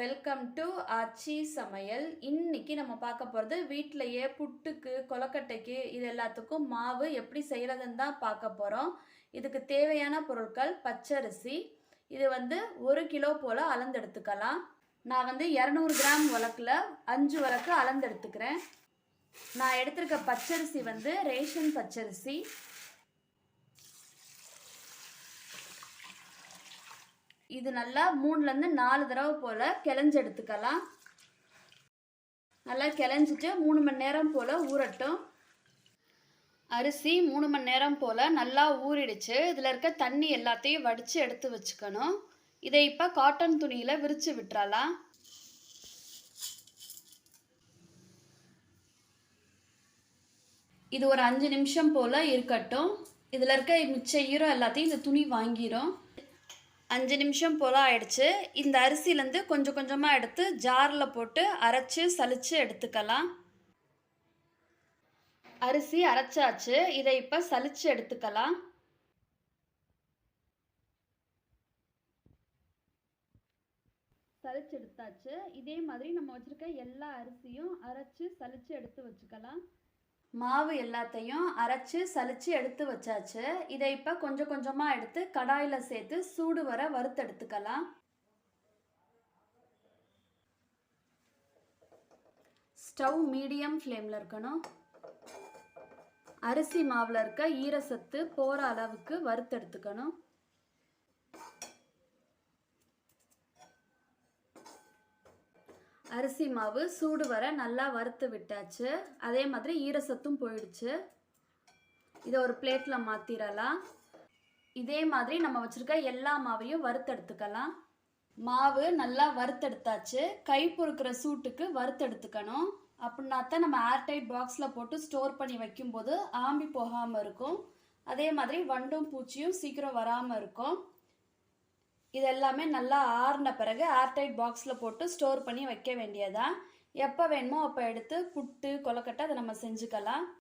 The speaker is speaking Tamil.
வெல்கம் டு ஆச்சி சமையல். இன்னைக்கு நம்ம பார்க்க போகிறது வீட்டிலையே புட்டுக்கு கொலக்கட்டைக்கு இது எல்லாத்துக்கும் மாவு எப்படி செய்கிறதுன்னு தான் பார்க்க போகிறோம் இதுக்கு தேவையான பொருட்கள் பச்சரிசி. இது வந்து ஒரு கிலோ போல் அளந்தெடுத்துக்கலாம். நான் வந்து இரநூறு கிராம் வழக்கில் அஞ்சு வழக்கு அளந்தெடுத்துக்கிறேன். நான் எடுத்திருக்க பச்சரிசி வந்து ரேஷன் பச்சரிசி. இது நல்லா மூணுலேருந்து நாலு தடவை போல் கிளஞ்செடுத்துக்கலாம் நல்லா கிளஞ்சிட்டு மூணு மணி நேரம் போல் ஊறட்டும். அரிசி மூணு மணி நேரம் போல் நல்லா ஊறிடுச்சு. இதில் இருக்க தண்ணி எல்லாத்தையும் வடித்து எடுத்து வச்சுக்கணும். இதை இப்போ காட்டன் துணியில் விரித்து விட்டுறலாம். இது ஒரு அஞ்சு நிமிஷம் போல் இருக்கட்டும். இதில் இருக்க மிச்ச ஈரம் எல்லாத்தையும் இந்த துணி வாங்கிடும் அஞ்சு நிமிஷம் போல் ஆயிடுச்சு. இந்த அரிசிலேருந்து கொஞ்சம் கொஞ்சமாக எடுத்து ஜாரில் போட்டு அரைச்சி சலிச்சு எடுத்துக்கலாம். அரிசி அரைச்சாச்சு. இதை இப்போ சலிச்சு எடுத்துக்கலாம். சலிச்சு எடுத்தாச்சு. இதே மாதிரி நம்ம வச்சுருக்க எல்லா அரிசியும் அரைச்சி சலிச்சு எடுத்து வச்சுக்கலாம். மாவு எல்லாத்தையும் அரைச்சி சலிச்சு எடுத்து வச்சாச்சு. இதை இப்போ கொஞ்சம் கொஞ்சமாக எடுத்து கடாயில் சேர்த்து சூடு வர வறுத்தெடுத்துக்கலாம். ஸ்டவ் மீடியம் ஃப்ளேமில் இருக்கணும். அரிசி மாவில் இருக்க ஈரசத்து போகிற அளவுக்கு வறுத்தெடுத்துக்கணும். அரிசி மாவு சூடு வர நல்லா வறுத்து விட்டாச்சு. அதே மாதிரி ஈரசத்தும் போயிடுச்சு. இதை ஒரு பிளேட்டில் மாற்றிடலாம் இதே மாதிரி நம்ம வச்சுருக்க எல்லா மாவையும் வறுத்தெடுத்துக்கலாம். மாவு நல்லா வறுத்தெடுத்தாச்சு. கை பொறுக்கிற சூட்டுக்கு வறுத்தெடுத்துக்கணும். அப்படின்னா தான் நம்ம ஏர்டைட் பாக்ஸில் போட்டு ஸ்டோர் பண்ணி வைக்கும்போது ஆம்பி போகாமல் இருக்கும். அதே மாதிரி வண்டும் பூச்சியும் சீக்கிரம் வராமல் இருக்கும். இது எல்லாமே நல்லா ஆறின பிறகு ஏர்டைட் பாக்ஸில் போட்டு ஸ்டோர் பண்ணி வைக்க வேண்டியதான் எப்போ வேணுமோ அப்போ எடுத்து புட்டு கொலக்கட்டை அதை நம்ம செஞ்சுக்கலாம்.